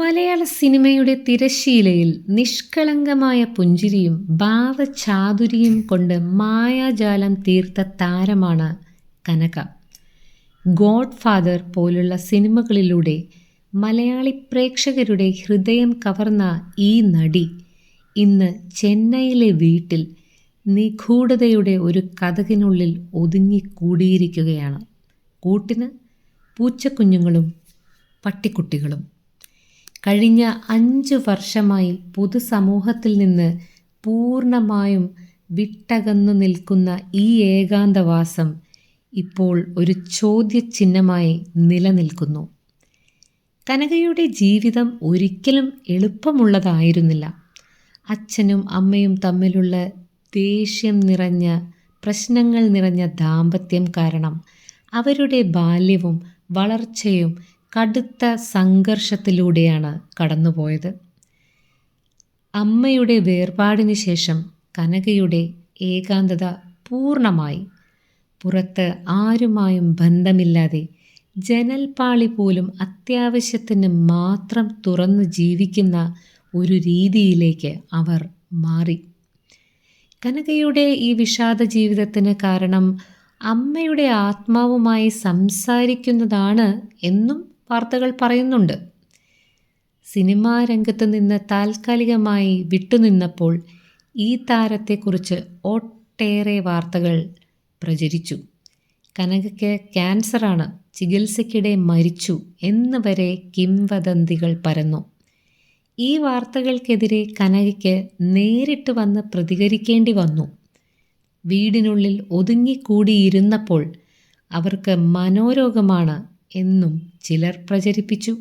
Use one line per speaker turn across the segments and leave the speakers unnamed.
മലയാള സിനിമയുടെ തിരശ്ശീലയിൽ നിഷ്കളങ്കമായ പുഞ്ചിരിയും ഭാവചാതുരിയും കൊണ്ട് മായാജാലം തീർത്ത താരമാണ് കനക. ഗോഡ് ഫാദർ പോലുള്ള സിനിമകളിലൂടെ മലയാളി പ്രേക്ഷകരുടെ ഹൃദയം കവർന്ന ഈ നടി ഇന്ന് ചെന്നൈയിലെ വീട്ടിൽ നിഗൂഢതയുടെ ഒരു കഥകിനുള്ളിൽ ഒതുങ്ങിക്കൂടിയിരിക്കുകയാണ്. കൂട്ടിന് പൂച്ചക്കുഞ്ഞുങ്ങളും പട്ടിക്കുട്ടികളും. കഴിഞ്ഞ അഞ്ച് വർഷമായി പൊതുസമൂഹത്തിൽ നിന്ന് പൂർണമായും വിട്ടകന്നു നിൽക്കുന്ന ഈ ഏകാന്തവാസം ഇപ്പോൾ ഒരു ചോദ്യചിഹ്നമായി നിലനിൽക്കുന്നു. കനകയുടെ ജീവിതം ഒരിക്കലും എളുപ്പമുള്ളതായിരുന്നില്ല. അച്ഛനും അമ്മയും തമ്മിലുള്ള ദേഷ്യം നിറഞ്ഞ പ്രശ്നങ്ങൾ നിറഞ്ഞ ദാമ്പത്യം കാരണം അവരുടെ ബാല്യവും വളർച്ചയും കടുത്ത സംഘർഷത്തിലൂടെയാണ് കടന്നുപോയത്. അമ്മയുടെ വേർപാടിന് ശേഷം കനകയുടെ ഏകാന്തത പൂർണമായി പുറത്ത് ആരുമായും ബന്ധമില്ലാതെ ജനൽപാളി പോലും അത്യാവശ്യത്തിന് മാത്രം തുറന്ന് ജീവിക്കുന്ന ഒരു രീതിയിലേക്ക് അവർ മാറി. കനകയുടെ ഈ വിഷാദ ജീവിതത്തിന് കാരണം അമ്മയുടെ ആത്മാവുമായി സംസാരിക്കുന്നതാണ് എന്നും വാർത്തകൾ പറയുന്നുണ്ട്. സിനിമാ രംഗത്ത് നിന്ന് താൽക്കാലികമായി വിട്ടുനിന്നപ്പോൾ ഈ താരത്തെക്കുറിച്ച് ഒട്ടേറെ വാർത്തകൾ പ്രചരിച്ചു. കനകയ്ക്ക് ക്യാൻസറാണ് ചികിത്സയ്ക്കിടെ മരിച്ചു എന്ന് വരെ കിംവദന്തികൾ പരന്നു. ഈ വാർത്തകൾക്കെതിരെ കനകയ്ക്ക് നേരിട്ട് വന്ന് പ്രതികരിക്കേണ്ടി വന്നു. വീടിനുള്ളിൽ ഒതുങ്ങിക്കൂടിയിരുന്നപ്പോൾ അവർക്ക് മനോരോഗമാണ് എന്നും ചിലർ പ്രചരിപ്പിച്ചു.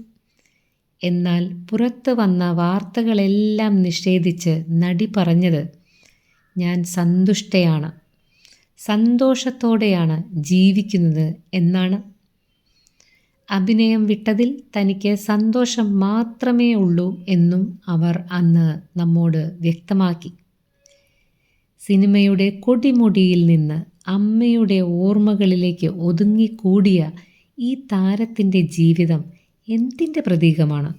എന്നാൽ പുറത്ത് വന്ന വാർത്തകളെല്ലാം നിഷേധിച്ച് നടി പറഞ്ഞത് ഞാൻ സന്തുഷ്ടയാണ്. സന്തോഷത്തോടെയാണ് ജീവിക്കുന്നത് എന്നാണ്. അഭിനയം വിട്ടതിൽ തനിക്ക് സന്തോഷം മാത്രമേ ഉള്ളൂ എന്നും അവർ അന്ന് നമ്മോട് വ്യക്തമാക്കി. സിനിമയുടെ കൊടിമുടിയിൽ നിന്ന് അമ്മയുടെ ഓർമ്മകളിലേക്ക് ഒതുങ്ങിക്കൂടിയ ഈ താരത്തിന്റെ ജീവിതം എന്തിന്റെ പ്രതീകമാണ്?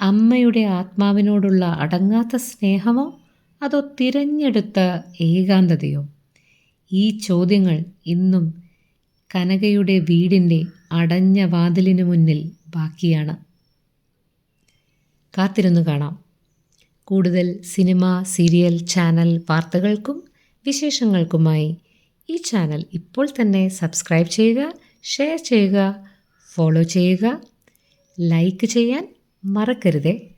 അമ്മയുടെ ആത്മാവിനോടുള്ള അടങ്ങാത്ത സ്നേഹമോ അതോ തിരഞ്ഞെടുത്ത ഏകാന്തതയോ? ഈ ചോദ്യങ്ങൾ ഇന്നും കനകയുടെ വീടിന്റെ അടഞ്ഞ വാതിലിനു മുന്നിൽ ബാക്കിയാണ്. കാത്തിരുന്നു കാണാം. കൂടുതൽ സിനിമ സീരിയൽ ചാനൽ വാർത്തകൾക്കും വിശേഷങ്ങൾക്കുമായി ഈ ചാനൽ ഇപ്പോൾ തന്നെ സബ്സ്ക്രൈബ് ചെയ്യുക. ഷെയർ ചെയ്യുക ഫോളോ ചെയ്യുക ലൈക്ക് ചെയ്യാൻ മറക്കരുതേ.